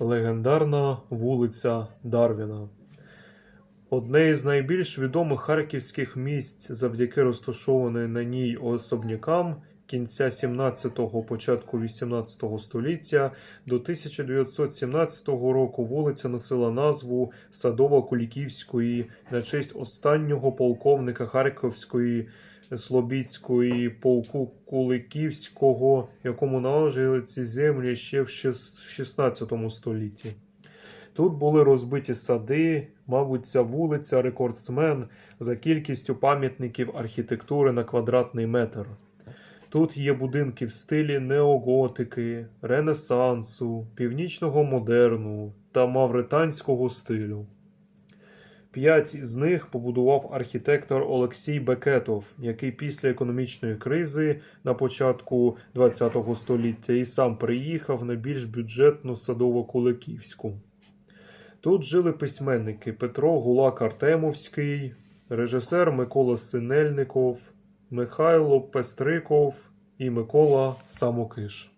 Легендарна вулиця Дарвіна. Одне із найбільш відомих харківських місць завдяки розташованої на ній особнякам кінця 17-го, початку 18 століття до 1917 року вулиця носила назву Садово-Куліківської на честь останнього полковника Харківської Слобідської полку Куликівського, якому належали ці землі ще в 16 столітті. Тут були розбиті сади, мабуть, ця вулиця рекордсмен за кількістю пам'ятників архітектури на квадратний метр. Тут є будинки в стилі неоготики, ренесансу, північного модерну та мавританського стилю. П'ять з них побудував архітектор Олексій Бекетов, який після економічної кризи на початку ХХ століття і сам приїхав на більш бюджетну садово-куликівську. Тут жили письменники Петро Гулак Артемовський, режисер Микола Синельников, Михайло Пестриков і Микола Самокиш.